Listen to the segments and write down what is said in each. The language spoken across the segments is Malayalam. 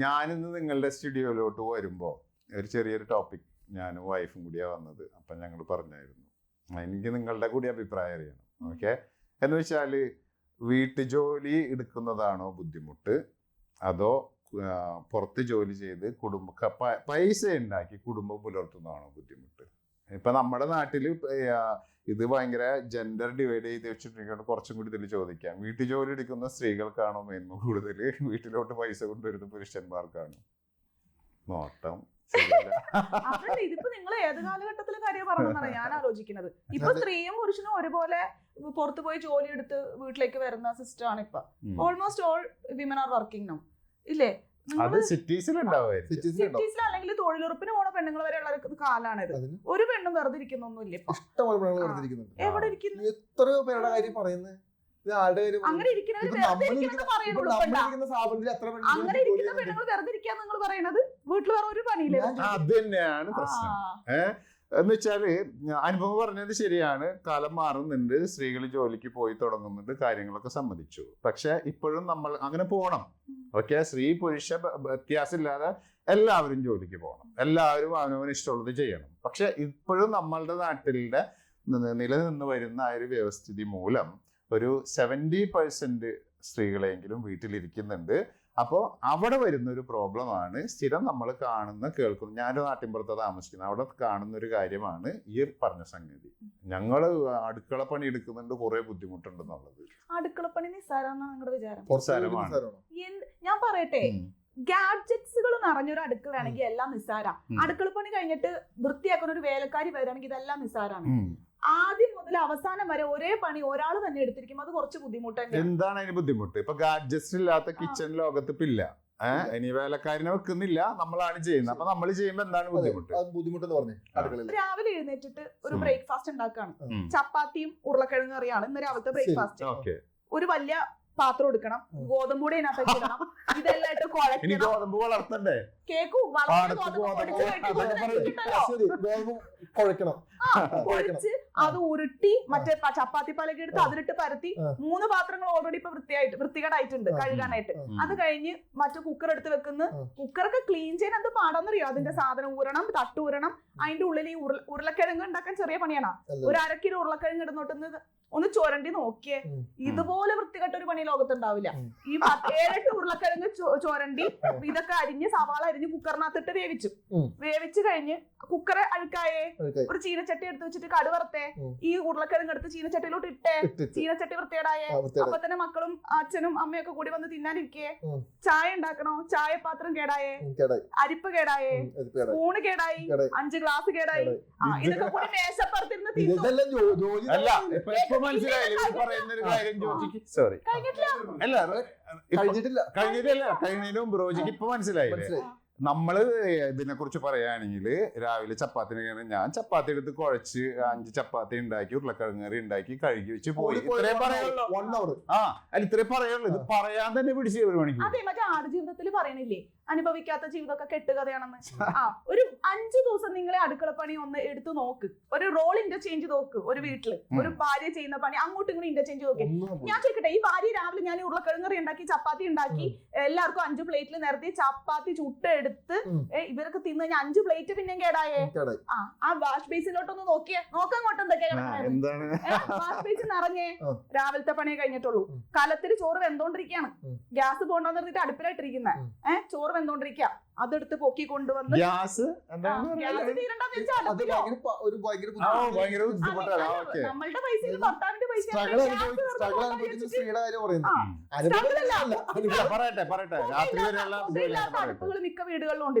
ഞാനിന്ന് നിങ്ങളുടെ സ്റ്റുഡിയോയിലോട്ട് വരുമ്പോൾ ഒരു ചെറിയൊരു ടോപ്പിക് ഞാനും വൈഫും കൂടിയാണ് വന്നത്. അപ്പം ഞങ്ങൾ പറഞ്ഞായിരുന്നു. എനിക്ക് നിങ്ങളുടെ കൂടി അഭിപ്രായം അറിയണം. ഓക്കെ എന്ന് വെച്ചാൽ വീട്ടുജോലി എടുക്കുന്നതാണോ ബുദ്ധിമുട്ട്? അതോ പുറത്ത് ജോലി ചെയ്ത് കുടുംബ പൈസ ഉണ്ടാക്കി കുടുംബം പുലർത്തുന്നതാണോ ബുദ്ധിമുട്ട്? ഇപ്പം നമ്മുടെ നാട്ടിൽ ഇത് ഭയങ്കര ജെൻഡർ ഡിവൈഡ് ചെയ്ത് വെച്ചിട്ടുണ്ടെങ്കിൽ കുറച്ചും കൂടി ഇതിൽ ചോദിക്കാം. വീട്ടു ജോലി എടുക്കുന്ന സ്ത്രീകൾക്കാണോ മേന്മ കൂടുതൽ? വീട്ടിലോട്ട് പൈസ കൊണ്ടുവരുന്ന പുരുഷന്മാർക്കാണ്. നോട്ടം. ഇതിപ്പോ നിങ്ങൾ ഏത് കാലഘട്ടത്തിലെ കാര്യം പറഞ്ഞതാണ് ഞാൻ ആലോചിക്കുന്നത്. ഇപ്പൊ സ്ത്രീയും പുരുഷനും ഒരുപോലെ പുറത്തു പോയി ജോലി എടുത്ത് വീട്ടിലേക്ക് വരുന്ന സിസ്റ്റം ആണ് ഇപ്പൊ. Almost all women are working no ഇല്ലേ? അത് സിറ്റീസിൽ അല്ലെങ്കിൽ തൊഴിലുറപ്പിന് പോണ പെണ്ണുങ്ങൾ വരെയുള്ള ഒരു കാലാണിത്. ഒരു പെണ്ണും വെറുതെ ഇരിക്കുന്നൊന്നുമില്ല ഇഷ്ടംപോലെ പെണ്ണുങ്ങൾ എവിടെ ഇരിക്കുന്നു? എത്രയോ പേരുടെ കാര്യം പറയുന്നത്. ഇത് ആരുടെ കാര്യം അങ്ങനെ ഇരിക്കുന്ന പെണ്ണുങ്ങൾ വെറുതെ ഇരിക്കാന്ന് നിങ്ങൾ പറയണത് വീട്ടിൽ വേറെ ഒരു പണിയില്ല അത് തന്നെയാണ് പ്രശ്നം. ആ. എന്ന് വെച്ചാൽ അനുഭവം പറഞ്ഞത് ശരിയാണ്. കാലം മാറുന്നുണ്ട് സ്ത്രീകൾ ജോലിക്ക് പോയി തുടങ്ങുന്നുണ്ട് കാര്യങ്ങളൊക്കെ സമ്മതിച്ചു. പക്ഷെ ഇപ്പോഴും നമ്മൾ അങ്ങനെ പോകണം ഓക്കെ? സ്ത്രീ പുരുഷ വ്യത്യാസമില്ലാതെ എല്ലാവരും ജോലിക്ക് പോകണം എല്ലാവരും അവനവന് ഇഷ്ടമുള്ളത് ചെയ്യണം. പക്ഷെ ഇപ്പോഴും നമ്മളുടെ നാട്ടിലെ നിലനിന്ന് വരുന്ന ആ ഒരു വ്യവസ്ഥിതി മൂലം ഒരു സെവന്റി പെർസെന്റ് സ്ത്രീകളെങ്കിലും വീട്ടിലിരിക്കുന്നുണ്ട്. അപ്പോൾ അവിടെ വരുന്ന ഒരു പ്രോബ്ലമാണ് സ്ഥിരം നമ്മൾ കാണുന്ന കേൾക്കുന്നു. ഞാനൊരു നാട്ടിൻപുറത്ത് താമസിക്കുന്നത്. അവിടെ കാണുന്ന ഒരു കാര്യമാണ് ഈ പറഞ്ഞ സംഗതി. ഞങ്ങൾ അടുക്കള പണി എടുക്കുന്നുണ്ട് കുറെ ബുദ്ധിമുട്ടുണ്ടെന്നുള്ളത്. അടുക്കള പണി വിചാരം? ഞാൻ പറയട്ടെ. ഗാഡ്ജറ്റ്സുകൾ നിറഞ്ഞൊരു അടുക്കളയാണെങ്കിൽ എല്ലാം നിസ്സാരാ. അടുക്കള പണി കഴിഞ്ഞിട്ട് വൃത്തിയാക്കുന്ന ഒരു വേലക്കാരി വരികയാണെങ്കിൽ ഇതെല്ലാം നിസ്സാരാണ്. ആദ്യം മുതൽ അവസാനം വരെ ഒരേ പണി ഒരാൾ തന്നെ എടുത്തിരിക്കും. അത് കുറച്ച് ബുദ്ധിമുട്ട് എന്താണ് അതിന് ബുദ്ധിമുട്ട്? ഇപ്പൊ ഗാഡ്ജസ്റ്റ് ഇല്ലാത്ത കിച്ചൺ ലോകത്ത് ഇപ്പൊ ഇല്ല. ഏഹ് ഇനി വേലക്കാരനെ വെക്കുന്നില്ല. നമ്മളാണ് ചെയ്യുന്നത്. അപ്പൊ നമ്മൾ ചെയ്യുമ്പോ എന്താണ് ബുദ്ധിമുട്ട്? അത് ബുദ്ധിമുട്ടെന്ന് പറഞ്ഞു. രാവിലെ എഴുന്നേറ്റിട്ട് ഒരു ബ്രേക്ക്ഫാസ്റ്റ് ഉണ്ടാക്കാണ്. ചപ്പാത്തിയും ഉരുളക്കിഴങ്ങ് കറിയാണ് ഇന്ന് രാവിലത്തെ ബ്രേക്ക്ഫാസ്റ്റ്. ഓക്കെ. ഒരു വലിയ പാത്രം എടുക്കണം. ഗോതമ്പ് കൂടി അതിനകത്ത് ഇടണം. ഇതെല്ലാം ഇട്ട് കുഴക്കണം ഗോതമ്പ് വളർത്തണ്ടേ? കേക്കും. ശരി. ഗോതമ്പ് കുഴക്കണം അത് ഉരുട്ടി മറ്റേ ചപ്പാത്തി പാലൊക്കെ എടുത്ത് അതിലിട്ട് പരത്തി മൂന്ന് പാത്രങ്ങൾ ഓൾറെഡി ഇപ്പൊ വൃത്തിയായിട്ട് വൃത്തികേടായിട്ടുണ്ട് കഴുകാനായിട്ട്. അത് കഴിഞ്ഞ് മറ്റേ കുക്കർ എടുത്ത് വെക്കുന്നു. കുക്കറൊക്കെ ക്ലീൻ ചെയ്യാൻ എന്ത് പാടാന്നറിയോ? അതിന്റെ സാധനം ഊരണം തട്ട് ഊരണം അതിന്റെ ഉള്ളിൽ ഈ ഉരുള- ഉരുളക്കിഴങ്ങ് ഉണ്ടാക്കാൻ ചെറിയ പണിയാണ്. ഒരു അരക്കിലോ ഉരുളക്കിഴങ്ങ് ഇടുന്നോട്ടൊന്ന് ഒന്ന് ചുരണ്ടി നോക്കിയേ. ഇതുപോലെ വൃത്തികെട്ട ഒരു പണി ലോകത്തുണ്ടാവില്ല. ഈ ഏഴെട്ട് ഉരുളക്കിഴങ്ങ് ചുരണ്ടി ഇതൊക്കെ അരിഞ്ഞ് സവാള അരിഞ്ഞ് കുക്കറിനകത്തിട്ട് വേവിച്ചു. വേവിച്ച് കഴിഞ്ഞ് കുക്കറെ അഴുക്കായേ. ഒരു ചീനച്ചട്ടി എടുത്ത് വെച്ചിട്ട് കടു വറുത്തേ. ഈ ഉരുളക്കിഴങ്ങ് എടുത്ത് ചീനച്ചട്ടിയിലോട്ട് ഇട്ടേ. ചീനച്ചട്ടി വൃത്തിയേടായേ. അപ്പൊ തന്നെ മക്കളും അച്ഛനും അമ്മയൊക്കെ കൂടി വന്ന് തിന്നാനിരിക്കേ. ചായ ഉണ്ടാക്കണോ? ചായപാത്രം കേടായേ. അരിപ്പ് കേടായേ. ഊണ് കേടായി. സ്പൂണ് കേടായി. കേടായി. അഞ്ച് ഗ്ലാസ് കേടായി. ഇതൊക്കെ കൂടി മേശപ്പുറത്തിരുന്ന് കഴിഞ്ഞിട്ടില്ല. കഴിഞ്ഞിട്ടില്ല. കഴിഞ്ഞിട്ടല്ല. കഴിഞ്ഞതിന് മുമ്പ് റോജിക്ക് ഇപ്പൊ മനസ്സിലായില്ലേ? മനസ്സിലായി നമ്മൾ ഇതിനെ കുറിച്ച് പറയുകയാണെങ്കിൽ രാവിലെ ചപ്പാത്തിന് ഞാൻ ചപ്പാത്തി എടുത്ത് കുഴച്ച് അഞ്ച് ചപ്പാത്തി ഉണ്ടാക്കി ഉരുളക്കിഴങ്ങ് കറി ഉണ്ടാക്കി കഴുകി വെച്ച് പോയി. ഇത്രേ പറയുള്ളൂ ആ അല്ല ഇത്രേ പറയുള്ളൂ ഇത് പറയാൻ തന്നെ പിടിച്ച് ഒരു മണിക്കൂർ. അതെ മറ്റേ ആടുജീവിതത്തിൽ പറയണില്ലേ അനുഭവിക്കാത്ത ജീവിതമൊക്കെ കെട്ടുകഥയാണെന്ന്. ആ ഒരു അഞ്ചു ദിവസം നിങ്ങളെ അടുക്കള പണി ഒന്ന് എടുത്തു നോക്ക്. ഒരു റോൾ ഇന്റർചേഞ്ച് നോക്ക് ഒരു വീട്ടിൽ. ഒരു ഭാര്യ ചെയ്യുന്ന പണി അങ്ങോട്ടും ഇങ്ങോട്ടും ഇന്റർചേഞ്ച് നോക്കി. ഞാൻ ചോദിക്കട്ടെ ഈ ഭാര്യ രാവിലെ ഞാൻ ഉരുളക്കിഴങ്ങ് കറി ഉണ്ടാക്കി ചപ്പാത്തി ഉണ്ടാക്കി എല്ലാവർക്കും അഞ്ചു പ്ലേറ്റിൽ നിരത്തി ചപ്പാത്തി ചുട്ടെടുത്ത് എടുത്ത് ഇവർക്ക് ഇവരൊക്കെ തിന്നു കഴിഞ്ഞാൽ അഞ്ചു പ്ലേറ്റ് പിന്നെ കേടായേ? ആ ആ വാഷ് ബേസിലോട്ടൊന്ന് നോക്കിയേ. നോക്കങ്ങോട്ട് അങ്ങോട്ട് എന്തൊക്കെയാണ് വാഷ് ബേസിൽ നിറഞ്ഞേ. രാവിലത്തെ പണിയെ കഴിഞ്ഞിട്ടുള്ളൂ. കലത്തിൽ ചോറ് വെന്തോണ്ടിരിക്കുകയാണ് ഗ്യാസ് പോകണ്ടെന്ന് നിർത്തിട്ട് അടുപ്പിലായിട്ടിരിക്കുന്നത് ഏഹ് ചോറ് വെന്തോണ്ടിരിക്കുക അതെടുത്ത് പൊക്കി കൊണ്ടുവന്ന് ഗ്യാസ്? ഗ്യാസ്? തീരണ്ടെന്ന് വെച്ചാൽ അടുപ്പിലോ നമ്മളുടെ ഭർത്താവിന്റെ പൈസ പറയട്ടെ പറയട്ടെ. രാത്രി വരെയുള്ള അടുപ്പുകൾ മിക്ക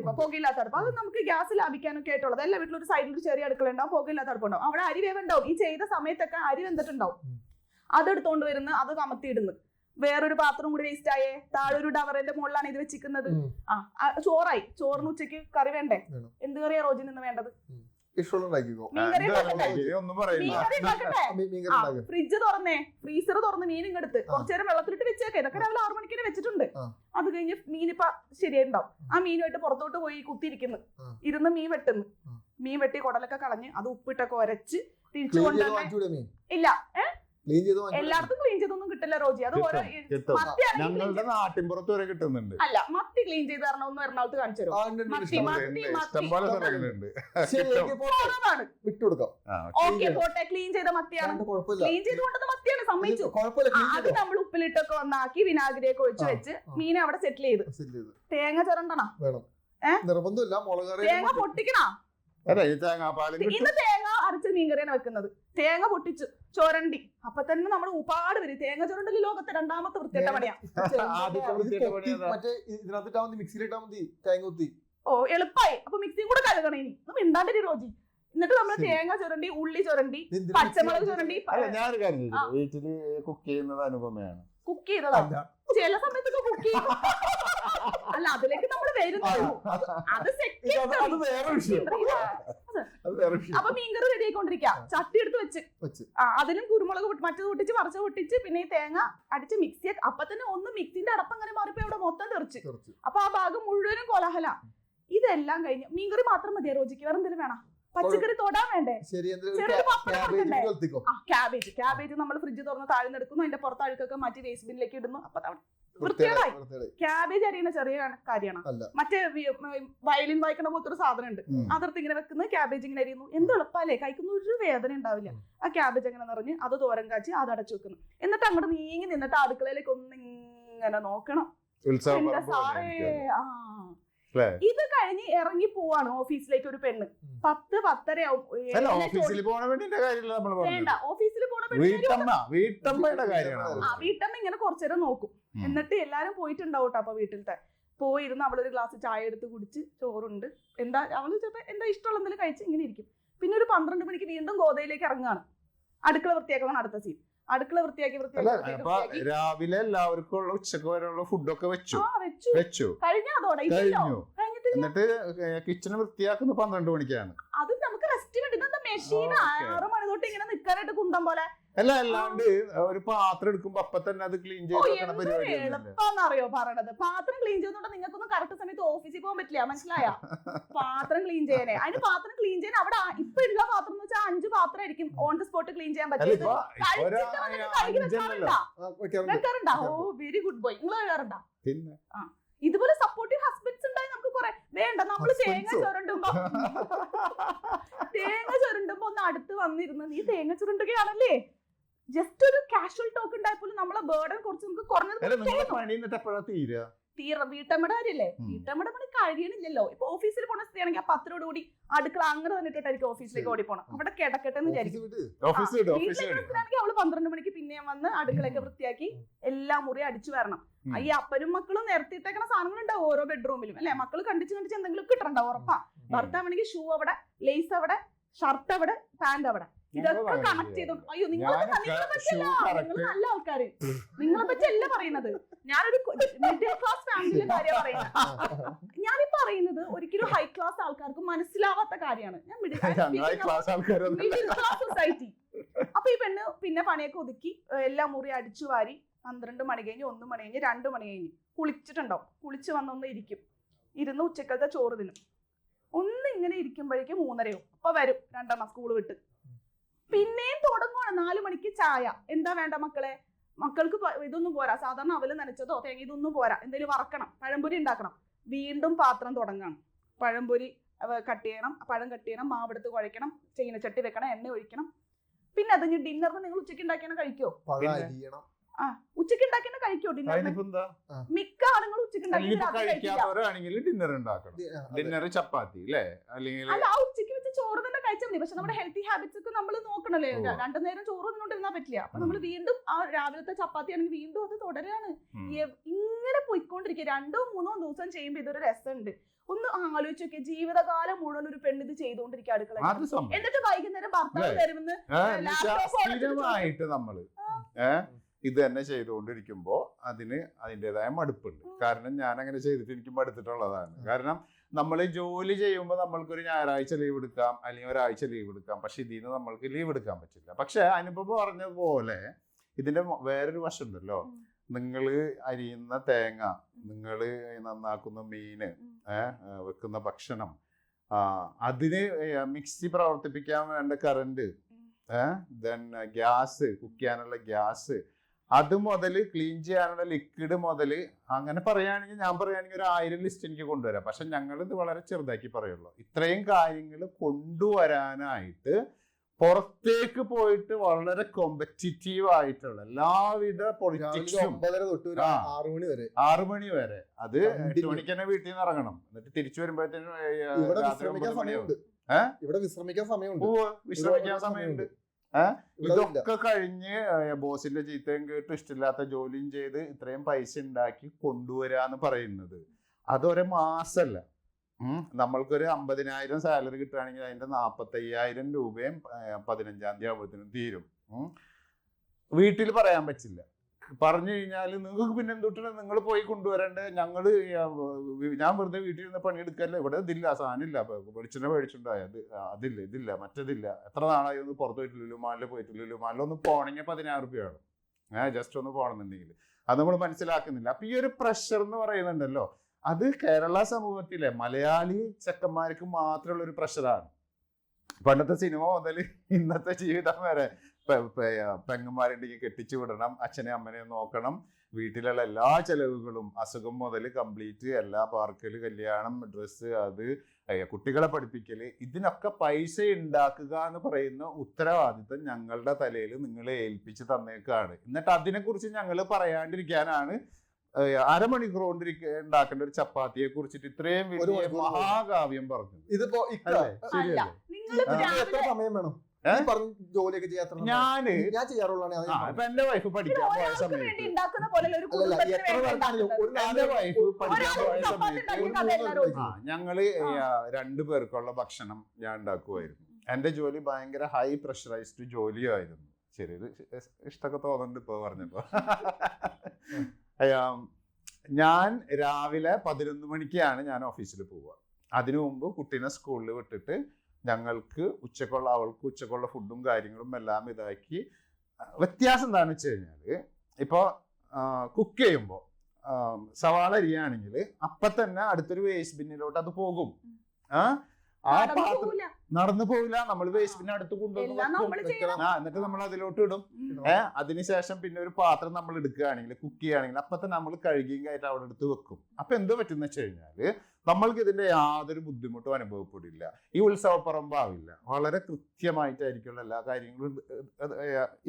ഇപ്പൊ പുകയില്ലാത്ത അടുപ്പ്. അത് നമുക്ക് ഗ്യാസ് ലാഭിക്കാനൊക്കെ ആയിട്ടുള്ളത്. എല്ലാ വീട്ടിലും ഒരു സൈഡിൽ ഒരു ചെറിയ അടുക്കള ഉണ്ടാവും. പുകയില്ലാത്ത അടുപ്പുണ്ടാവും അവിടെ അരി വേവുണ്ടാവും. ഈ ചെയ്ത സമയത്തൊക്കെ അരി വെന്തിട്ടുണ്ടാവും. അതെടുത്തോണ്ട് വരുന്ന അത് കമത്തിയിടുന്നു. വേറൊരു പാത്രം കൂടി വേസ്റ്റ് ആയേ? താഴെ ഒരു ഡവറിന്റെ മുകളിലാണ് ഇത് വെച്ചിരിക്കുന്നത്. ആ ചോറായി. ചോറിന് ഉച്ചയ്ക്ക് കറി വേണ്ടേ? എന്ത് കറിയാ റോജിൽ നിന്ന് വേണ്ടത്? ഫ്രിഡ്ജ് തുറന്നേ. ഫ്രീസർ തുറന്ന് മീൻ ഇങ്ങെടുത്ത് കുറച്ചേരം കുറച്ചു നേരം വെള്ളത്തിലിട്ട് വെച്ചേക്കെ. ഇതൊക്കെ രാവിലെ ആറു മണിക്ക് വെച്ചിട്ടുണ്ട്. അത് കഴിഞ്ഞ് മീനിപ്പ ശരിയുണ്ടാവും ആ. മീനുമായിട്ട് പുറത്തോട്ട് പോയി കുത്തിയിരിക്കുന്നു. ഇരുന്ന് മീൻ വെട്ടുന്നു. മീൻ വെട്ടി കുടലൊക്കെ കളഞ്ഞ് അത് ഉപ്പിട്ടൊക്കെ ഒരച്ച് തിരിച്ചു കൊണ്ടുവന്ന് ഇല്ല. ഏ? ക്ലീൻ ചെയ്ത് എല്ലായിടത്തും ക്ലീൻ ചെയ്തൊന്നും കിട്ടില്ല റോജി. അത് ഓരോ ഞങ്ങളുടെ നാട്ടിൻപുറത്ത് വരെ കിട്ടുന്നുണ്ട്. അല്ല മത്തി ക്ലീൻ ചെയ്ത് തരണം ഒന്ന് എറണാകുളത്ത് കാണിച്ചു വിട്ടുകൊടുക്കാം ഓക്കെ. പോട്ടെ. ക്ലീൻ ചെയ്ത. മത്തിയാണ്. ക്ലീൻ ചെയ്ത് കൊണ്ടുവന്ന മത്തിയാണ് സമ്മതിച്ചു. കുഴപ്പമില്ല അത് നമ്മൾ ഉപ്പിലിട്ടൊക്കെ ഒന്നാക്കി വിനാഗിരിയൊക്കെ ഒഴിച്ചു വെച്ച്. മീനെ അവിടെ സെറ്റിൽ ചെയ്ത്. തേങ്ങ ചിരണ്ടണ? വേണം? നിർബന്ധമില്ല മുളക് തേങ്ങ പൊട്ടിക്കണ? അതെ ഈ തേങ്ങാപ്പാലും കിട്ടും ഇന്ന് തേങ്ങ അരച്ച മീൻകറിയാണ് വെക്കുന്നത്. തേങ്ങ പൊട്ടിച്ചു. ചോരണ്ടി. അപ്പൊ തന്നെ നമ്മൾ ഉപാട് വരും. തേങ്ങ ചുരണ്ടൽ ലോകത്തെ രണ്ടാമത്തെ വൃത്തിയുടെ പണിയാണ്? മറ്റേ മതി മതി തേങ്ങ കുത്തി. ഓ എളുപ്പായി. അപ്പൊ മിക്സിയും കൂടെ കഴുകണം ഇനി. ഒന്നും മിണ്ടാണ്ടിരി റോജി. എന്നിട്ട് നമ്മൾ തേങ്ങ ചുരണ്ടി ഉള്ളി ചുരണ്ടി പച്ചമുളക് ചുരണ്ടി ഞാനൊരു കാര്യം? വീട്ടിൽ കുക്ക് ചെയ്യുന്നത് അനുപമയാണ്. കുക്ക് ചെയ്തതാ അല്ല. ചില സമയത്തൊക്കെ കുക്ക് ചെയ്യും. അല്ല അതിലേക്ക് വരുന്നുള്ളൂ. അത് അത് വേറെ വിഷയം. അത് വേറെ വിഷയം. അപ്പൊ മീൻകറി റെഡി ആയിക്കൊണ്ടിരിക്കാം. ചട്ടി എടുത്ത് വെച്ച്. വെച്ച്. ആ അതിലും കുരുമുളക് പൊട്ടി- മറ്റേത് പൊട്ടിച്ച് പറിച്ച് പൊട്ടിച്ച് പിന്നെ ഈ തേങ്ങ അടിച്ച് മിക്സി അപ്പൊ തന്നെ ഒന്ന് മിക്സിന്റെ അടപ്പ് അങ്ങനെ മാറിപ്പോ ഇവിടെ മൊത്തം തെറിച്ച്. കുറച്ച് അപ്പൊ ആ ഭാഗം മുഴുവനും കോലാഹല. ഇതെല്ലാം കഴിഞ്ഞ് മീൻകറി മാത്രം മതിയാ റോജിക്ക്. വേറെ എന്തെങ്കിലും വേണം? പച്ചക്കറി തൊടാൻ വേണ്ടേ? Cabbage cabbage. നമ്മൾ ഫ്രിഡ്ജ് തുറന്ന് താഴ്ന്ന് എടുക്കുന്നു അതിന്റെ പുറത്ത് അഴുക്കൊക്കെ മാറ്റി വേസ്റ്റ് ബിന്നിലേക്ക് ഇടുന്നു. അപ്പൊ തവണ വൃത്തികേടായി. ക്യാബേജ് അറിയുന്ന ചെറിയ കാര്യമാണ്. മറ്റേ വയലിൻ വായിക്കണ പോലത്തെ ഒരു സാധനം ഉണ്ട്. അതിർത്ത് ഇങ്ങനെ വെക്കുന്നത് ക്യാബേജ് ഇങ്ങനെ അരിയുന്നു. എന്ത് എളുപ്പമല്ലേ? കഴിക്കുന്ന ഒരു വേദന ഉണ്ടാവില്ല. ആ ക്യാബേജ് അങ്ങനെ നിറഞ്ഞ് അത് തോരൻ കാച്ചി അത് അടച്ചു വെക്കുന്നു. എന്നിട്ട് അങ്ങോട്ട് നീങ്ങി നിന്നിട്ട് അടുക്കളയിലേക്ക് ഒന്ന് ഇങ്ങനെ നോക്കണം എന്റെ സാറേ ആ? ഇത് കഴിഞ്ഞ് ഇറങ്ങി പോവാണ് ഓഫീസിലേക്ക് ഒരു പെണ്ണ്. പത്ത് എന്നെ ഓഫീസിൽ പോണ കാര്യമില്ല നമ്മൾ വേണ്ട പറഞ്ഞത് ഓഫീസിൽ പോണ വീട്ടമ്മ വീട്ടമ്മയുടെ കാര്യമാണ് ആ വീട്ടമ്മ ഇങ്ങനെ കുറച്ചേരം നോക്കും. എന്നിട്ട് എല്ലാരും പോയിട്ടുണ്ടാവും അപ്പൊ വീട്ടിലത്തെ. പോയിരുന്ന് അവളൊരു ഗ്ലാസ് ചായ എടുത്ത് കുടിച്ച് ചോറുണ്ട്. എന്താ അവൾ ചിലപ്പോ എന്താ ഇഷ്ടമുള്ള എന്തെങ്കിലും കഴിച്ച് ഇങ്ങനെ ഇരിക്കും. പിന്നെ ഒരു പന്ത്രണ്ട് മണിക്ക് വീണ്ടും ഗോതയിലേക്ക് ഇറങ്ങുകയാണ് അടുക്കള വൃത്തിയാക്കണം അടുത്ത സീൻ അടുക്കള വൃത്തിയാക്കി വൃത്തിയാക്കി രാവിലെ എല്ലാവർക്കും ഉള്ള ഉച്ചയ്ക്ക് വരെയുള്ള ഫുഡൊക്കെ വെച്ചു. വെച്ചു. കഴിഞ്ഞ അതോടെ കഴിഞ്ഞു. എന്നിട്ട് കിച്ചൺ വൃത്തിയാക്കുന്നത് പന്ത്രണ്ട് മണിക്കാണ്. അത് നമുക്ക് റെസ്റ്റ് വേണ്ടി. മെഷീൻ ആറ് മണി തൊട്ട് ഇങ്ങനെ നിക്കാനായിട്ട് കുന്തം പോലെ. അല്ല അല്ലാണ്ട് ഒരു പാത്രം എടുക്കുമ്പോ അപ്പൊ തന്നെ അത് ക്ലീൻ ചെയ്ത് പരിപാടി എളുപ്പാന്നറിയോ പറയണത്? പാത്രം ക്ലീൻ ചെയ്യുന്നോണ്ട് നിങ്ങൾക്കൊന്നും കറക്റ്റ് സമയത്ത് ഓഫീസിൽ പോകാൻ പറ്റില്ല മനസ്സിലായ? പാത്രം ക്ലീൻ ചെയ്യാനേ. അതിന് പാത്രം ക്ലീൻ ചെയ്യാൻ അവിടെ ഇപ്പൊ ഉള്ള പാത്രം എന്ന് വെച്ചാൽ അഞ്ച് പാത്രം ആയിരിക്കും ഓൺ ദി സ്പോട്ട് ക്ലീൻ ചെയ്യാൻ പറ്റില്ല ഓ വെരി ഗുഡ് ബോയ് നിങ്ങൾ കഴുകാറുണ്ടാ പിന്നെ? ഇതുപോലെ സപ്പോർട്ടീവ് ഹസ്ബൻഡ്സ് ഉണ്ടായി നമുക്ക് കുറെ. വേണ്ട നമ്മൾ തേങ്ങ? ചുരണ്ടുമ്പോ തേങ്ങ ചുരണ്ടുമ്പോ ഒന്ന് അടുത്ത് വന്നിരുന്നു നീ തേങ്ങ ചുരണ്ടുകയാണല്ലേ? ജസ്റ്റ് ഒരു കാഷ്വൽ ടോക്ക് ഉണ്ടായപ്പോലും നമ്മളെ ബേർഡൻ കുറച്ച് നമുക്ക് കുറഞ്ഞത് തീരെ വീട്ടമ്മടാരില്ലേ വീട്ടമ്മടെ എന്നിട്ട് എപ്പോഴാ തീരുക? തീറ വീട്ടമ്മയുടെ കാര്യല്ലേ? വീട്ടമ്മയുടെ പണി കഴിയണില്ലല്ലോ. ഇപ്പൊ ഓഫീസിൽ പോണ സ്ത്രീ ആണെങ്കിൽ ആ പത്തിനോട് കൂടി അടുക്കള അങ്ങനെ തന്നെ ഇട്ടിട്ടായിരിക്കും ഓഫീസിലേക്ക്. ഓടി പോണം അവിടെ കിടക്കട്ടെ എന്ന് വിചാരിക്കും. വീട്ടിലാണെങ്കിൽ അവൾ പന്ത്രണ്ട് മണിക്ക് പിന്നെയും വന്ന് അടുക്കളയൊക്കെ വൃത്തിയാക്കി എല്ലാ മുറി അടിച്ചു വരണം. ഈ അപ്പനും മക്കളും നിരത്തിയിട്ടേക്കണ സാധനങ്ങൾ ഉണ്ടാവും ഓരോ ബെഡ്റൂമിലും അല്ലെ? മക്കൾ കണ്ടിച്ച് കണ്ടിച്ച് എന്തെങ്കിലും കിട്ടണ്ടാവും ഉറപ്പാ. ഭർത്താവാണെങ്കിൽ ഷൂ അവിടെ ലേസ് അവിടെ ഷർട്ട് അവിടെ പാന്റ് അവിടെ. ഇതൊക്കെ കണക്ട് ചെയ്തു. അയ്യോ നിങ്ങളെ പറ്റില്ല നിങ്ങൾ നല്ല ആൾക്കാര്. നിങ്ങളെ പറ്റിയല്ല പറയുന്നത്. ഞാനൊരു മിഡിൽ ക്ലാസ് ഫാമിലിയിലെ കാര്യം പറയുന്നത്. ഞാൻ പറയുന്നത് ഒരിക്കലും ഹൈ ക്ലാസ് ആൾക്കാർക്ക് മനസ്സിലാവാത്ത കാര്യമാണ്. ഞാൻ മിഡിൽ ക്ലാസ് സൊസൈറ്റി അപ്പൊ ഈ പെണ്ണ് പിന്നെ പണിയൊക്കെ ഒതുക്കി എല്ലാ മുറി അടിച്ചു വാരി പന്ത്രണ്ട് മണി കഴിഞ്ഞ് ഒന്ന് മണി കഴിഞ്ഞ് രണ്ട് മണി കഴിഞ്ഞ് കുളിച്ചിട്ടുണ്ടാവും. കുളിച്ച് വന്നൊന്ന് ഇരിക്കും. ഇരുന്ന് ഉച്ചക്കലത്തെ ചോറ് തിന്നും. ഒന്ന് ഇങ്ങനെ ഇരിക്കുമ്പോഴേക്കും മൂന്നരയോ അപ്പൊ വരും. രണ്ടെണ്ണം സ്കൂൾ വിട്ട്. പിന്നെയും തുടങ്ങുവാണ്. നാല് മണിക്ക് ചായ. എന്താ വേണ്ട മക്കളെ? മക്കൾക്ക് ഇതൊന്നും പോരാ. സാധാരണ അവൽ നനച്ചതോ തേങ്ങ ഇതൊന്നും പോരാ. എന്തെങ്കിലും വറക്കണം. പഴംപൊരി ഉണ്ടാക്കണം. വീണ്ടും പാത്രം തുടങ്ങണം. പഴംപൊരി കട്ട് ചെയ്യണം. പഴം കട്ട് ചെയ്യണം. മാവെടുത്ത് കുഴക്കണം ചീനച്ചട്ടി വെക്കണം. എണ്ണ ഒഴിക്കണം. പിന്നെ അത് ഡിന്നറിന് നിങ്ങൾ ഉച്ചയ്ക്ക് ഉണ്ടാക്കിയാണ് കഴിക്കോ? ആ ഉച്ചയ്ക്ക് ഉണ്ടാക്കിയാണ് കഴിക്കോ ഡിന്നറിന് എന്താ? മിക്ക ആളുകളും ഉച്ചയ്ക്ക് ഉണ്ടാക്കി ഡിന്നർ. ഡിന്നർ ചപ്പാത്തി അല്ലേ അല്ലെങ്കിൽ ആ ഉച്ചയ്ക്ക് വെച്ച് ചോറ് തന്നെ കഴിച്ചാൽ മതി പക്ഷെ നമ്മുടെ ഹെൽത്തി ഹാബിറ്റ്സ് ഒക്കെ നമ്മൾ നോക്കണല്ലേ. രണ്ടു നേരം ചോറ് തിന്നോണ്ടിരുന്നാ പറ്റില്ല. അപ്പൊ നമ്മൾ വീണ്ടും ആ രാവിലത്തെ ചപ്പാത്തി ആണെങ്കിൽ വീണ്ടും അത് തുടരാണ്. ഇങ്ങനെ പോയിക്കൊണ്ടിരിക്കുക. രണ്ടോ മൂന്നോ ദിവസം ചെയ്യുമ്പോ ഇതൊരു രസമുണ്ട്. ഒന്ന് ആലോചിച്ച് നോക്കിയ. ജീവിതകാലം മുഴുവൻ ഒരു പെണ്ണ് ഇത് ചെയ്തോണ്ടിരിക്കുക അടുക്കള എന്നിട്ട് വൈകുന്നേരം ഭർത്താവ് ചെയ്തിട്ട് സ്ഥിരമായിട്ട് നമ്മൾ ഇത് തന്നെ ചെയ്തുകൊണ്ടിരിക്കുമ്പോ അതിന് അതിന്റെതായ മടുപ്പുണ്ട്. കാരണം ഞാൻ അങ്ങനെ ചെയ്തിട്ട് എനിക്ക് മടുത്തിട്ടുള്ളതാണ്. കാരണം നമ്മൾ ജോലി ചെയ്യുമ്പോൾ നമ്മൾക്കൊരു ഞായറാഴ്ച ലീവ് എടുക്കാം അല്ലെങ്കിൽ ഒരാഴ്ച ലീവ് എടുക്കാം. പക്ഷെ ഇതിൽ നിന്ന് നമ്മൾക്ക് ലീവ് എടുക്കാൻ പറ്റില്ല. പക്ഷെ അനുഭവം പറഞ്ഞതുപോലെ ഇതിന്റെ മൊ- വേറൊരു വശമുണ്ടല്ലോ. ഉണ്ടല്ലോ നിങ്ങൾ അരിയുന്ന തേങ്ങ നിങ്ങൾ നന്നാക്കുന്ന മീന് വെക്കുന്ന ഭക്ഷണം അതിന് മിക്സി പ്രവർത്തിപ്പിക്കാൻ വേണ്ട കറണ്ട്. ദെൻ ഗ്യാസ് കുക്ക് ചെയ്യാനുള്ള ഗ്യാസ് അത് മുതൽ ക്ലീൻ ചെയ്യാനുള്ള ലിക്വിഡ് മുതൽ അങ്ങനെ പറയുകയാണെങ്കിൽ ഞാൻ പറയുകയാണെങ്കിൽ ഒരു ആയിരം ലിസ്റ്റ് എനിക്ക് കൊണ്ടുവരാം. പക്ഷെ ഞങ്ങൾ ഇത് വളരെ ചെറുതാക്കി പറയുള്ളൂ. ഇത്രയും കാര്യങ്ങൾ കൊണ്ടുവരാനായിട്ട് പുറത്തേക്ക് പോയിട്ട് വളരെ കോമ്പറ്റിറ്റീവ് ആയിട്ടുള്ള എല്ലാവിധ പൊളിറ്റിക്സും ആറു മണി വരെ. ആറു മണി വരെ. അത്. എട്ട് മണിക്ക് തന്നെ വീട്ടിൽ നിന്ന് ഇറങ്ങണം. എന്നിട്ട് തിരിച്ചു വരുമ്പോഴത്തേനും ഇവിടെ രാത്രി ഒമ്പത് മണിയാവും? ഇവിടെ വിശ്രമിക്കാൻ സമയമുണ്ട്. വിശ്രമിക്കാൻ സമയമുണ്ട്. ഇതൊക്കെ കഴിഞ്ഞ് ബോസിന്റെ ചീത്തയും കേട്ട് ഇഷ്ടമില്ലാത്ത ജോലിയും ചെയ്ത് ഇത്രയും പൈസ ഉണ്ടാക്കി കൊണ്ടുവരാന്ന് പറയുന്നത്. അതൊരു മാസല്ല. ഉം. നമ്മൾക്കൊരു അമ്പതിനായിരം സാലറി കിട്ടുകയാണെങ്കിൽ അതിന്റെ നാപ്പത്തയ്യായിരം രൂപയും പതിനഞ്ചാം തീയതി ആവുമ്പോഴത്തേനും തീരും. വീട്ടിൽ പറയാൻ പറ്റില്ല. പറഞ്ഞു കഴിഞ്ഞാൽ നിങ്ങൾക്ക് പിന്നെ എന്തുട്ടില്ല നിങ്ങൾ പോയി കൊണ്ടുവരണ്ടേ? വ- ഞാൻ വെറുതെ വീട്ടിൽ നിന്ന് പണിയെടുക്കല്ല? ഇവിടെ ഇതില്ല സാധനമില്ല. വെളിച്ചെണ്ണ മേടിച്ചിട്ടുണ്ടായ അത് അതില്ല ഇതില്ല മറ്റതില്ല. എത്ര നാളായി ഒന്ന് പുറത്ത് പോയിട്ടില്ലല്ലോ മാലിൽ പോയിട്ടില്ലല്ലോ മാലിൽ ഒന്ന് പോണെങ്കിൽ പതിനായിരം രൂപയാണ് ഏഹ് ജസ്റ്റ് ഒന്ന് പോകണമെന്നുണ്ടെങ്കിൽ അത് നമ്മൾ മനസ്സിലാക്കുന്നില്ല. അപ്പൊ ഈ ഒരു പ്രഷർ എന്ന് പറയുന്നുണ്ടല്ലോ അത് കേരള സമൂഹത്തിലെ മലയാളി ചെക്കന്മാർക്ക് മാത്രമുള്ള ഒരു പ്രഷറാണ് പണ്ടത്തെ സിനിമ മുതൽ ഇന്നത്തെ ജീവിതം വരെ പെങ്ങന്മാരുണ്ടെങ്കിൽ കെട്ടിച്ചു വിടണം അച്ഛനെ അമ്മനെ നോക്കണം. വീട്ടിലുള്ള എല്ലാ ചെലവുകളും അസുഖം മുതൽ കംപ്ലീറ്റ് എല്ലാ പാർക്കൽ കല്യാണം ഡ്രസ്സ് അത് കുട്ടികളെ പഠിപ്പിക്കൽ ഇതിനൊക്കെ പൈസ ഉണ്ടാക്കുക എന്ന് പറയുന്ന ഉത്തരവാദിത്തം ഞങ്ങളുടെ തലയിൽ നിങ്ങളെ ഏൽപ്പിച്ച് തന്നേക്കാണ്. എന്നിട്ട് അതിനെക്കുറിച്ച് ഞങ്ങൾ പറയാണ്ടിരിക്കാനാണ് അരമണിക്കൂർ കൊണ്ടിരിക്ക ഉണ്ടാക്കേണ്ട ഒരു ചപ്പാത്തിയെ കുറിച്ചിട്ട് ഇത്രയും വലിയ മഹാകാവ്യം പറഞ്ഞത്. ഇതിപ്പോ സമയം വേണം? പറഞ്ഞ ജോലിയൊക്കെ ചെയ്യാൻ എത്ര ഞാൻ ഞാൻ ചെയ്യാറുള്ളതാണ് അത് ആ ഇപ്പൊ എന്റെ വൈഫ് പഠിക്കാൻ പോയ ഒരാൾക്ക് വേണ്ടി സമയത്ത് പോലെ ഒരു കുടുംബത്തിന് വേണ്ടി ഒരു എന്റെ വൈഫ് പഠിക്കാൻ ഒരാൾക്ക് പോയ ചപ്പാത്തി സമയത്ത് ഉണ്ടാക്കി കഥ ഞങ്ങൾ രണ്ടു പേർക്കുള്ള ഭക്ഷണം ഞാൻ ഉണ്ടാക്കുമായിരുന്നു എന്റെ ജോലി ഭയങ്കര ഹൈ പ്രഷറൈസ്ഡ് ജോലിയായിരുന്നു. ഇഷ്- ഇഷ്ടമൊക്കെ തോന്നുന്നുണ്ട് ഇപ്പൊ പറഞ്ഞപ്പോ. ഞാൻ രാവിലെ പതിനൊന്ന് മണിക്കാണ് ഞാൻ ഓഫീസിൽ പോവുക. അതിനു മുമ്പ് കുട്ടീനെ സ്കൂളിൽ വിട്ടിട്ട് ഞങ്ങൾക്ക് ഉച്ചക്കുള്ള അവൾക്ക് ഉച്ചക്കുള്ള ഫുഡും കാര്യങ്ങളും എല്ലാം ഇതാക്കി. വ്യത്യാസം എന്താണെന്ന് വെച്ച് കഴിഞ്ഞാൽ ഇപ്പോൾ കുക്ക് ചെയ്യുമ്പോൾ സവാള അരിയാണെങ്കിൽ അപ്പം തന്നെ അടുത്തൊരു വേസ്റ്റ് ബിന്നിലോട്ട് അത് പോകും. ആ ആ പാത്രം നടന്നു പോവില്ല നമ്മൾ വേസ്റ്റിന് അടുത്ത് കൊണ്ടുവന്ന് നമ്മൾ ആ എന്നിട്ട് നമ്മൾ അതിലോട്ട് ഇടും. ഏഹ് അതിനുശേഷം പിന്നെ ഒരു പാത്രം നമ്മൾ എടുക്കുകയാണെങ്കിൽ കുക്ക് ചെയ്യുകയാണെങ്കിൽ അപ്പൊ തന്നെ നമ്മൾ കഴുകിയും കഴിഞ്ഞിട്ട് അവിടെ എടുത്ത് വെക്കും. അപ്പൊ എന്ത് പറ്റുന്ന വെച്ച് കഴിഞ്ഞാൽ നമ്മൾക്ക് ഇതിന്റെ യാതൊരു ബുദ്ധിമുട്ടും അനുഭവപ്പെടില്ല. ഈ ഉത്സവപ്പറമ്പാവില്ല. വളരെ കൃത്യമായിട്ടായിരിക്കുള്ള എല്ലാ കാര്യങ്ങളും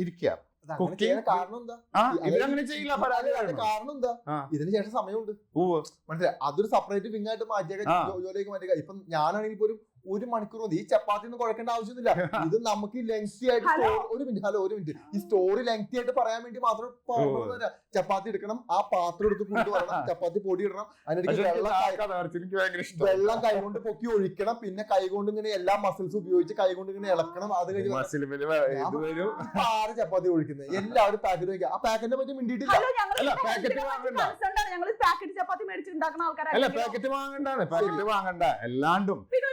ഇരിക്കുക. അങ്ങനെ കാരണം എന്താ? ഇവരങ്ങനെ ചെയ്യില്ല പരാതി കാരണം. എന്താ. ഇതിന് ശേഷം സമയമുണ്ട്. മനസ്സിലായി? അതൊരു സെപ്പറേറ്റ് വിങ് ആയിട്ട് മാറ്റിയേക്ക ജോലിയൊക്കെ മാറ്റിയേക്ക ഇപ്പൊ ഞാനാണെങ്കിൽ പോലും ഒരു മണിക്കൂർ മതി. ഈ ചപ്പാത്തി ഒന്നും കുഴക്കേണ്ട ആവശ്യമൊന്നുമില്ല. ഇത് നമുക്ക് ലെങ്തി ആയിട്ട് ഒരു മിനിറ്റ് ഹലോ ഒരു മിനിറ്റ് ഈ സ്റ്റോറി ലെങ്തി ആയിട്ട് പറയാൻ വേണ്ടി മാത്രം ചപ്പാത്തി എടുക്കണം ആ പാത്രം എടുത്ത് കൊണ്ടുവരണം ചപ്പാത്തി പൊടി ഇടണം അതിനിടയ്ക്ക് വെള്ളം കൈ- വെള്ളം കൈകൊണ്ട് പൊക്കി ഒഴിക്കണം പിന്നെ കൈകൊണ്ട് ഇങ്ങനെ എല്ലാ മസിൽസ് ഉപയോഗിച്ച് കൈകൊണ്ട് ഇങ്ങനെ ഇളക്കണം അത് കഴിഞ്ഞ് ആറ് ചപ്പാത്തി ഒഴിക്കുന്നത്. എല്ലാവരും പാക്കറ്റ് വയ്ക്കുക ആ പാക്കറ്റിനെ പറ്റി മിണ്ടിയിട്ടില്ല. ഹലോ ഞങ്ങൾ അല്ല, packet വാങ്ങണ്ട. ഞങ്ങൾ പാക്കറ്റ് ചപ്പാത്തി പാക്കറ്റ് വാങ്ങണ്ടാണ് പാക്കറ്റ് വാങ്ങണ്ട. എല്ലാണ്ടും. പിന്നെ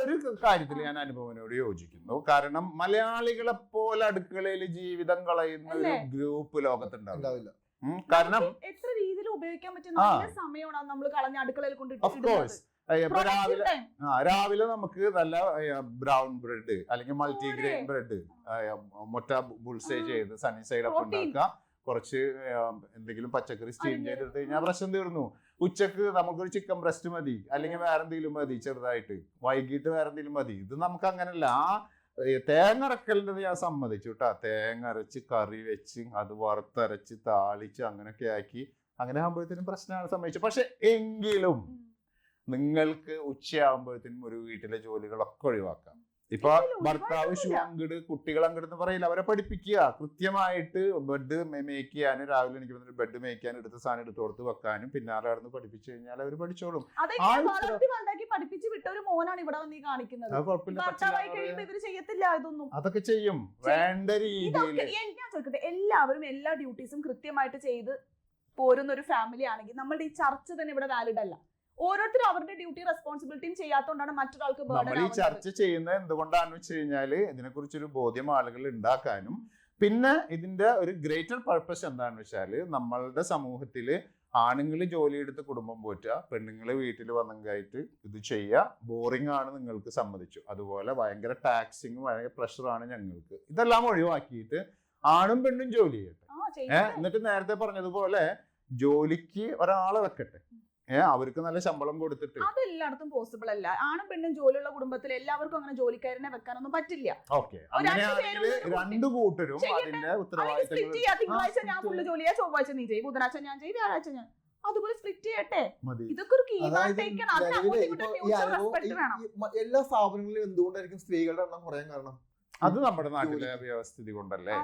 ഒരു കാര്യത്തിൽ ഞാൻ അനുഭവനോട് യോജിക്കുന്നു. കാരണം മലയാളികളെ പോലെ അടുക്കളയിൽ ജീവിതം കളയുന്ന ഒരു ഗ്രൂപ്പ് ലോകത്തുണ്ടാവില്ല. കാരണം എത്ര രീതിയിൽ ഉപയോഗിക്കാൻ പറ്റുന്ന ആ. സമയമാണ് നമ്മൾ കളഞ്ഞ അടുക്കളയിൽ കൊണ്ട് ഓഫ് കോഴ്സ് രാവിലെ ആ രാവിലെ നമുക്ക് നല്ല ബ്രൗൺ ബ്രെഡ് അല്ലെങ്കിൽ മൾട്ടി ഗ്രെയിൻ ബ്രെഡ് മുട്ട ബുൾസേ. ചെയ്ത് സണ്ണി സൈഡ് അപ്പ് ഉണ്ടാക്കുക. കുറച്ച് എന്തെങ്കിലും പച്ചക്കറി സ്റ്റീം. ചെയ്തെടുത്ത് കഴിഞ്ഞാൽ പ്രശ്നം തീർന്നു. ഉച്ചയ്ക്ക് നമുക്കൊരു ചിക്കൻ ബ്രസ്റ്റ് മതി അല്ലെങ്കിൽ വേറെ എന്തെങ്കിലും മതി ചെറുതായിട്ട്. വൈകിട്ട് വേറെ എന്തെങ്കിലും മതി. ഇത് നമുക്ക് അങ്ങനല്ല ആ തേങ്ങ അരക്കലിന്റെ ഞാൻ സമ്മതിച്ചു കേട്ടോ തേങ്ങ അരച്ച് കറി വെച്ച് അത് വറുത്തരച്ച് താളിച്ച് അങ്ങനെയൊക്കെ ആക്കി അങ്ങനെ ആകുമ്പോഴത്തേനും പ്രശ്നമാണ് സമ്മതിച്ചു പക്ഷെ എങ്കിലും നിങ്ങൾക്ക് ഉച്ചയാകുമ്പോഴത്തേനും ഒരു വീട്ടിലെ ജോലികളൊക്കെ ഒഴിവാക്കാം. ഇപ്പൊ ഭർത്താവ് ഷൂ അങ്കിട് കുട്ടികൾ അങ്കിട് എന്ന് പറയില്ല. അവരെ പഠിപ്പിക്കുക. കൃത്യമായിട്ട് ബെഡ് മേക്ക് ചെയ്യാനും രാവിലെ എനിക്ക് വന്നിട്ട് ബെഡ് മേക്ക് ചെയ്യാൻ എടുത്ത സാധനം എടുത്ത് കൊടുത്ത് വെക്കാനും പിന്നാലെ നടന്ന് പഠിപ്പിച്ചു കഴിഞ്ഞാൽ അവർ പഠിച്ചോളും. പഠിപ്പിച്ച് വിട്ട ഒരു മോനാണ് ഇവിടെ വന്ന് കാണിക്കുന്നത്. അതൊക്കെ ചെയ്യും. വേണ്ട രീതിയിൽ ഞാൻ ചോദിക്കട്ടെ എല്ലാവരും എല്ലാ ഡ്യൂട്ടീസും കൃത്യമായിട്ട് ചെയ്ത് പോരുന്ന ഒരു ഫാമിലി ആണെങ്കിൽ നമ്മളുടെ ഈ ചർച്ച തന്നെ ഇവിടെ വാലിഡ് അല്ല. ഓരോരുത്തരും അവരുടെ ഡ്യൂട്ടി റെസ്പോൺസിബിലിറ്റിയും ചെയ്യാത്തതുകൊണ്ടാണ് മറ്റൊരാൾക്ക് നമ്മൾ ഈ ചർച്ച ചെയ്യുന്നത് എന്തുകൊണ്ടാണെന്ന് വെച്ച് കഴിഞ്ഞാൽ ഇതിനെക്കുറിച്ചൊരു ബോധ്യം ആളുകൾ ഉണ്ടാക്കാനും പിന്നെ ഇതിന്റെ ഒരു ഗ്രേറ്റർ പർപ്പസ് എന്താണെന്ന് വെച്ചാൽ നമ്മളുടെ സമൂഹത്തിൽ ആണുങ്ങൾ ജോലിയെടുത്ത് കുടുംബം പോറ്റുക പെണ്ണുങ്ങൾ വീട്ടിൽ വന്നെങ്കിലായിട്ട് ഇത് ചെയ്യുക ബോറിംഗ് ആണ് നിങ്ങൾക്ക് സമ്മതിച്ചു. അതുപോലെ ഭയങ്കര ടാക്സിങ് ഭയങ്കര പ്രഷറാണ് ഞങ്ങൾക്ക്. ഇതെല്ലാം ഒഴിവാക്കിയിട്ട് ആണും പെണ്ണും ജോലി ചെയ്യട്ടെ. ഏഹ് എന്നിട്ട് നേരത്തെ പറഞ്ഞതുപോലെ ജോലിക്ക് ഒരാളെ വെക്കട്ടെ. ഏഹ് അവർക്ക് നല്ല ശമ്പളം കൊടുത്തിട്ട്. അത് എല്ലായിടത്തും പോസിബിൾ അല്ല. ആണും പെണ്ണും ജോലിയുള്ള കുടുംബത്തിൽ എല്ലാവർക്കും അങ്ങനെ ജോലിക്കാരനെ വെക്കാനൊന്നും പറ്റില്ല. ഓക്കെ. രണ്ട് അങ്ങനെയാണെങ്കിൽ കൂട്ടരും. അതിന്റെ തിങ്കളാഴ്ച ഞാൻ ഫുള്ള് ജോലിയാ ചൊവ്വാഴ്ച നീ ചെയ്യും ബുധനാഴ്ച ഞാൻ ചെയ്യും വ്യാഴാഴ്ച ഞാൻ. അതുപോലെ സ്പ്ലിറ്റ് ചെയ്യട്ടെ? ഇതൊക്കെ ഒരു എല്ലാ സ്ഥാപനങ്ങളിലും എന്തുകൊണ്ടായിരിക്കും സ്ത്രീകളുടെ എണ്ണം കുറയാൻ കാരണം? അത് നമ്മുടെ നാട്ടിലെ. വ്യവസ്ഥിതി കൊണ്ടല്ലേ.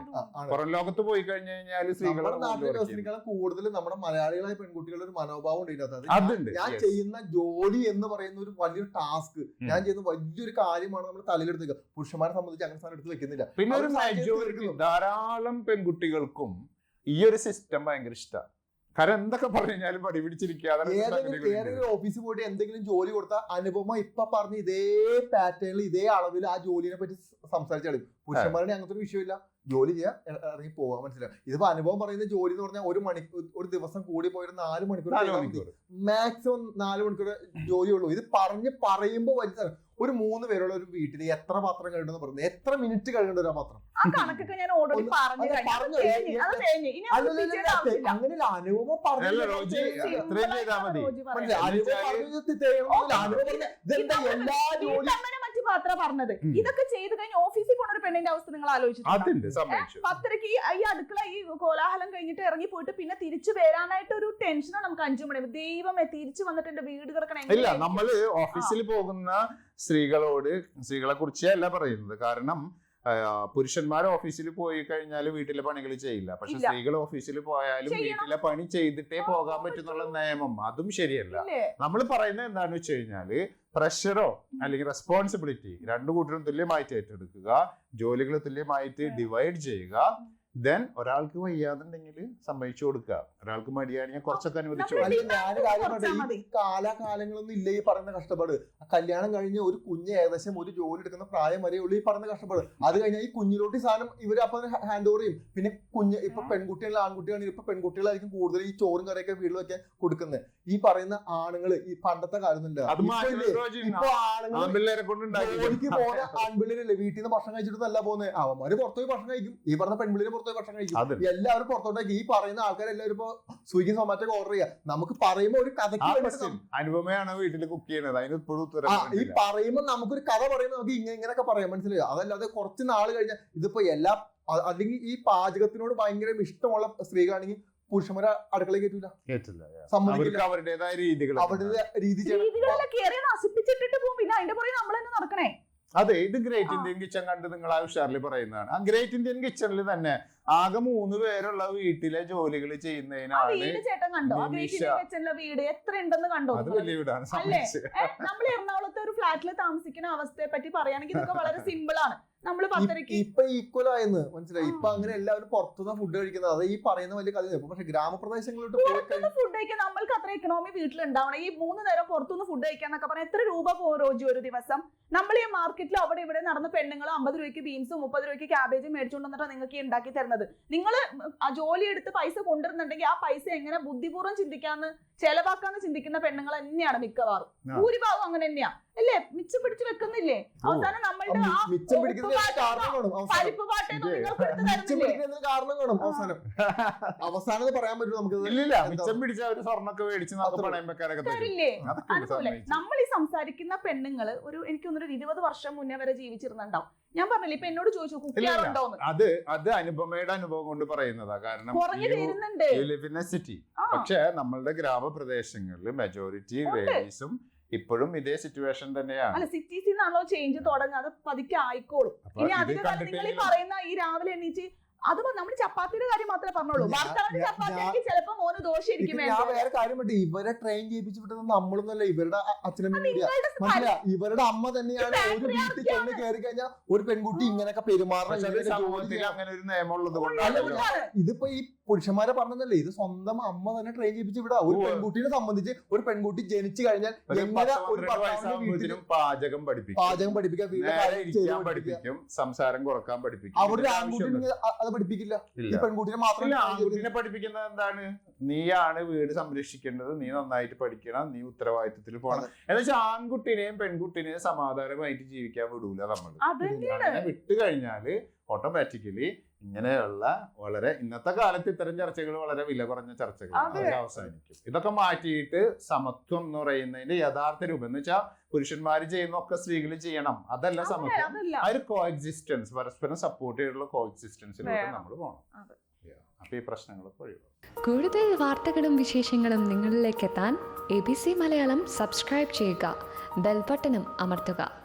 പുറം ലോകത്ത് പോയി കഴിഞ്ഞു കഴിഞ്ഞാൽ സ്ത്രീകളെ നമ്മുടെ നാട്ടിലെ കൂടുതൽ നമ്മുടെ മലയാളികളായ പെൺകുട്ടികളുടെ ഒരു മനോഭാവം ഉണ്ട് ഞാൻ ചെയ്യുന്ന ജോലി എന്ന് പറയുന്ന ഒരു വലിയൊരു ടാസ്ക്. ഞാൻ ചെയ്യുന്ന വലിയൊരു കാര്യമാണ് നമ്മൾ തലയിലെടുത്ത് വെക്കുക. പുരുഷന്മാരെ സംബന്ധിച്ച് അങ്ങനെ സാധനം എടുത്ത് വെക്കുന്നില്ല. പിന്നെ ഒരു ധാരാളം പെൺകുട്ടികൾക്കും ഈ ഒരു സിസ്റ്റം ഭയങ്കര ഇഷ്ടമാണ് കാരണം എന്തൊക്കെ പറഞ്ഞു കഴിഞ്ഞാലും പടി ഏതെങ്കിലും ഓഫീസിൽ പോയിട്ട് എന്തെങ്കിലും ജോലി കൊടുത്താൽ അനുപമ ഇപ്പൊ പറഞ്ഞ ഇതേ പാറ്റേണിൽ ഇതേ അളവിൽ ആ ജോലിനെ പറ്റി സംസാരിച്ചാൽ പുരുഷന്മാരുടെ അങ്ങനത്തെ ഒരു വിഷയമില്ല. ജോലി ചെയ്യാൻ ഇറങ്ങി പോവാൻ മനസ്സിലാവും ഇതിപ്പോ അനുഭവം പറയുന്ന ജോലി എന്ന് പറഞ്ഞാൽ ഒരു മണിക്കൂർ ഒരു ദിവസം കൂടി പോയൊരു നാല് മണിക്കൂർ മാക്സിമം നാല് മണിക്കൂർ ജോലി ജോലിയുള്ളൂ ഇത് പറഞ്ഞ് പറയുമ്പോൾ വലിയ ഒരു മൂന്ന് പേരുള്ള ഒരു വീട്ടിൽ എത്ര പാത്രം കഴുകുന്നു പറഞ്ഞു എത്ര മിനിറ്റ് കഴുകേണ്ട ഒരു ആ പാത്രം. അങ്ങനെയല്ല അനുഭവം പറഞ്ഞു എല്ലാ ജോലി വീട്ടമ്മനെ മാത്രമേ പാത്ര പറഞ്ഞത് ഇതൊക്കെ ചെയ്ത് കഴിഞ്ഞ് ഓഫീസിൽ പോണ ഒരു പെണ്ണിന്റെ അവസ്ഥ നിങ്ങൾ ആലോചിച്ചു പത്തരക്ക് ഈ അടുക്കള ഈ കോലാഹലം കഴിഞ്ഞിട്ട് ഇറങ്ങി പോയിട്ട് പിന്നെ തിരിച്ചു വരാനായിട്ട് ഒരു ടെൻഷനാണ് നമുക്ക് അഞ്ചു മണി. ദൈവമേ തിരിച്ചു വന്നിട്ട് എന്റെ വീട് കിടക്കണേ ഇല്ല നമ്മൾ ഓഫീസിൽ പോകുന്ന സ്ത്രീകളോട് സ്ത്രീകളെ കുറിച്ചേ അല്ല പറയുന്നത്. കാരണം പുരുഷന്മാർ ഓഫീസിൽ പോയി കഴിഞ്ഞാൽ വീട്ടിലെ പണികൾ ചെയ്യില്ല. പക്ഷെ സ്ത്രീകൾ ഓഫീസിൽ പോയാലും വീട്ടിലെ പണി ചെയ്തിട്ടേ പോകാൻ പറ്റുന്നുള്ള നിയമം. അതും ശരിയല്ല. നമ്മൾ പറയുന്നത് എന്താണെന്ന് വെച്ച് കഴിഞ്ഞാൽ പ്രഷറോ അല്ലെങ്കിൽ റെസ്പോൺസിബിലിറ്റി രണ്ടു കൂട്ടരും തുല്യമായിട്ട് ഏറ്റെടുക്കുക ജോലികൾ തുല്യമായിട്ട് ഡിവൈഡ് ചെയ്യുക ദെൻ ഒരാൾക്ക് വയ്യാതുണ്ടെങ്കിൽ സമ്മതിച്ചു കൊടുക്കുക. ഒരാൾക്ക് മടിയാണെങ്കിൽ കുറച്ചൊക്കെ അനുവദിച്ചു. ഈ കാലാകാലങ്ങളൊന്നും ഇല്ല ഈ പറയുന്ന കഷ്ടപ്പാട്. കല്യാണം കഴിഞ്ഞ് ഒരു കുഞ്ഞ് ഏകദേശം ഒരു ജോലി എടുക്കുന്ന പ്രായം വരെ ഉള്ളു ഈ പറയുന്ന കഷ്ടപ്പാട്. അത് കഴിഞ്ഞാൽ ഈ കുഞ്ഞിലോട്ട് സാധനം ഇവർ അപ്പൊ ഹാൻഡ് ഓവർ ചെയ്യും. പിന്നെ കുഞ്ഞ് ഇപ്പൊ പെൺകുട്ടികൾ ആൺകുട്ടികളാണെങ്കിൽ ഇപ്പൊ പെൺകുട്ടികളായിരിക്കും കൂടുതൽ ഈ ചോറും കറിയൊക്കെ വീട്ടിൽ വെക്കാൻ കൊടുക്കുന്നത് ഈ പറയുന്ന ആണുങ്ങൾ ഈ പണ്ടത്തെ കാലമൊന്നുമില്ല അത് ഇപ്പൊ ആണുങ്ങൾ ആൺപിള്ളേരല്ലേ? വീട്ടിൽ നിന്ന് ഭക്ഷണം കഴിച്ചിട്ടല്ല പോകുന്നത് അവന്മാര് പുറത്തുപോയി ഭക്ഷണം കഴിക്കും. ഈ പറഞ്ഞ പെൺപിള്ളേര് പുറത്തുപോയി ഭക്ഷണം കഴിക്കും. എല്ലാവരും പുറത്തോട്ടേക്ക്. ഈ പറയുന്ന ആൾക്കാരെല്ലാവരും ഇപ്പൊ സ്വിഗ്ഗി സൊമാറ്റോ ഓർഡർ ചെയ്യാം. നമുക്ക് പറയുമ്പോ ഒരു കഥയ്ക്ക്. അനുപമയാണ് വീട്ടിൽ കുക്ക് ചെയ്യുന്നത്. അതിന് ഇപ്പോഴും ഉത്തരം ആ ഈ പറയുമ്പോൾ പറയുമ്പോ നമുക്കൊരു കഥ പറയുമ്പോൾ നമുക്ക് ഇങ്ങനെ ഇങ്ങനെയൊക്കെ പറയാം. മനസ്സിലായോ? അതല്ലാതെ കുറച്ച് നാൾ കഴിഞ്ഞാൽ ഇതിപ്പോ എല്ലാ അല്ലെങ്കിൽ ഈ പാചകത്തിനോട് ഭയങ്കര ഇഷ്ടമുള്ള സ്ത്രീകളാണെങ്കിൽ പുരുഷന്മാരെ അടുക്കള കയറ്റൂല. സമ്മതിക്കില്ല. അവരുടേതായ രീതികൾ അവരുടെ രീതി രീതികളിലൊക്കെ നശിപ്പിച്ചിട്ടിട്ട് പോകും പിന്നെ അതിന്റെ പുറകെ നമ്മൾ തന്നെ നടക്കണേ. അതെ ഇത് ഗ്രേറ്റ് ഇന്ത്യൻ കിച്ചൺ കണ്ട് നിങ്ങൾ ആ ഉഷാറിൽ പറയുന്നതാണ്. ആ ഗ്രേറ്റ് ഇന്ത്യൻ കിച്ചണിൽ തന്നെ ആകെ മൂന്ന് പേരുള്ള വീട്ടിലെ ജോലികൾ ചെയ്യുന്നതിനാണ് വീട് എത്ര ഉണ്ടെന്ന് കണ്ടോ അത് വലിയ വീടാണ്? നമ്മൾ എറണാകുളത്തെ ഒരു ഫ്ലാറ്റിൽ താമസിക്കുന്ന അവസ്ഥയെ പറ്റി പറയുകയാണെങ്കിൽ ഇതൊക്കെ വളരെ സിമ്പിൾ ആണ്. നമ്മൾ പത്തരക്ക്. ഇപ്പൊ ഈക്വൽ ആയെന്ന്. മനസ്സിലായി? ഇപ്പൊ അങ്ങനെ എല്ലാവരും പുറത്തുനിന്ന് ഫുഡ് കഴിക്കുന്നത്. അത് ഈ പറയുന്ന വലിയ കഥ പക്ഷെ ഗ്രാമപ്രദേശങ്ങളിലോട്ട് ഫുഡ് കഴിക്കാൻ നമ്മൾക്ക് അത്ര എക്കണോമി വീട്ടിലുണ്ടാവണം. ഈ മൂന്ന് നേരം പുറത്തുനിന്ന് ഫുഡ് കഴിക്കാൻ എന്നൊക്കെ പറഞ്ഞാൽ എത്ര രൂപ പോകും റോജി ഒരു ദിവസം? നമ്മൾ ഈ മാർക്കറ്റിൽ അവിടെ ഇവിടെ നടന്ന പെണ്ണുങ്ങൾ അമ്പത് രൂപയ്ക്ക് ബീൻസും മുപ്പത് രൂപയ്ക്ക് ക്യാബേജും മേടിച്ചുകൊണ്ട് വന്നിട്ടാണ് നിങ്ങൾക്ക് ഉണ്ടാക്കി തരുന്നത്. നിങ്ങൾ ആ ജോലി എടുത്ത് പൈസ കൊണ്ടുവരുന്നുണ്ടെങ്കിൽ ആ പൈസ എങ്ങനെ ബുദ്ധിപൂർവം ചിന്തിക്കാന്ന് ചെലവാക്കാന്ന് ചിന്തിക്കുന്ന പെണ്ണുങ്ങൾ തന്നെയാണ് മിക്കവാറും. ഭൂരിഭാഗം അങ്ങനെ തന്നെയാ. അല്ലേ? മിച്ചം പിടിച്ച് വെക്കുന്നില്ലേ? അവസാനം നമ്മളുടെ ആ മിച്ചം പിടിക്കുന്നതിന് കാരണം കാണും അവസാനം കാരണം കാണും അവസാനം? അവസാനം പറയാൻ പറ്റും നമുക്ക്? ഇല്ലില്ല മിച്ചം പിടിച്ച ഒരു സ്വർണൊക്കെ മേടിച്ച് അതുപോലെ നമ്മൾ ഈ സംസാരിക്കുന്ന പെണ്ണുങ്ങൾ ഒരു എനിക്ക് തോന്നുന്നു ഒരു ഇരുപത് വർഷം മുന്നേ വരെ ജീവിച്ചിരുന്നുണ്ടാവും. ഞാൻ പറഞ്ഞില്ലേ ഇപ്പൊ എന്നോട് ചോദിച്ചു കുക്ക് ഇല്ല, ഇല്ല. അത് അത് അനുപമയുടെ അനുഭവം കൊണ്ട് പറയുന്നതാ. കാരണം കുറഞ്ഞു തീരുന്നുണ്ട് സിറ്റി പക്ഷെ നമ്മളുടെ ഗ്രാമപ്രദേശങ്ങളിൽ മെജോറിറ്റി. ലേഡീസും ഇപ്പോഴും ഇതേ സിറ്റുവേഷൻ തന്നെയാണ്. അല്ല സിറ്റീസിൽ നിന്നാണല്ലോ ചേഞ്ച് തുടങ്ങാതെ അത് പതുക്കെ ആയിക്കോളും. ഇനി അധിക നിങ്ങൾ ഈ പറയുന്ന ഈ രാവിലെ എണീറ്റ് അത് നമ്മൾ ചപ്പാത്തിയുടെ കാര്യം മാത്രമേ പറഞ്ഞോളൂ ഭർത്താവിന്റെ ചപ്പാത്തി ചിലപ്പോ മോന് ഞാൻ വേറെ കാര്യം പറ്റി ഇവരെ ട്രെയിൻ ചെയ്യിപ്പിച്ച് വിട്ടത് നമ്മളൊന്നല്ല ഇവരുടെ അച്ഛനും മനസ്സിലാ ഇവരുടെ അമ്മ തന്നെയാണ് ഒരു വീട്ടിൽ ചെന്ന് കയറി കഴിഞ്ഞാൽ ഒരു പെൺകുട്ടി ഇങ്ങനെയൊക്കെ പെരുമാറണം ഉള്ളത് ഇതിപ്പോ ഈ പുരുഷന്മാരെ പറഞ്ഞതല്ലേ ഇത് സ്വന്തം അമ്മ തന്നെ ട്രെയിൻ ചെയ്യിപ്പിച്ച് വിടാ. ഒരു പെൺകുട്ടിനെ സംബന്ധിച്ച് ഒരു പെൺകുട്ടി ജനിച്ചു കഴിഞ്ഞാൽ എങ്ങനെ ഒരു പാചകം പഠിപ്പിക്കും. പാചകം പഠിപ്പിക്കാൻ പഠിപ്പിക്കും സംസാരം കുറയ്ക്കാൻ പഠിപ്പിക്കും. അവിടെ ആൺകുട്ടിനെ അത് പഠിപ്പിക്കില്ല. ഈ പെൺകുട്ടിനെ മാത്രം ആൺകുട്ടിനെ പഠിപ്പിക്കുന്നത് എന്താണ്? നീയാണ് വീട് സംരക്ഷിക്കേണ്ടത് നീ നന്നായിട്ട് പഠിക്കണം നീ ഉത്തരവാദിത്തത്തിൽ പോകണം എന്നുവെച്ചാൽ ആൺകുട്ടിനെയും പെൺകുട്ടിനെയും സമാധാനമായിട്ട് ജീവിക്കാൻ വിടൂല നമ്മൾ വിട്ടു കഴിഞ്ഞാൽ ഓട്ടോമാറ്റിക്കലി ഇങ്ങനെയുള്ള വളരെ ഇന്നത്തെ കാലത്ത് ഇത്തരം ചർച്ചകൾ വളരെ വില കുറഞ്ഞ ചർച്ചകൾ അവസാനിക്കും. ഇതൊക്കെ മാറ്റിയിട്ട് സമത്വം എന്ന് പറയുന്നതിന്റെ യഥാർത്ഥ രൂപം എന്ന് വെച്ചാൽ പുരുഷന്മാർ ചെയ്യുന്ന ഒക്കെ സ്ത്രീകൾ ചെയ്യണം. അതല്ല സമത്വം. ആ ഒരു കോ എക്സിസ്റ്റൻസ് പരസ്പരം സപ്പോർട്ട് ചെയ്തിട്ടുള്ള കോ എക്സിസ്റ്റൻസിലൂടെ നമ്മൾ പോകണം. അപ്പൊ ഈ പ്രശ്നങ്ങളൊക്കെ ഒഴിവാക്കും. കൂടുതൽ വാർത്തകളും വിശേഷങ്ങളും നിങ്ങളിലേക്ക് എത്താൻ A B C Malayalam subscribe ചെയ്യുക. ബെൽബട്ടനും അമർത്തുക.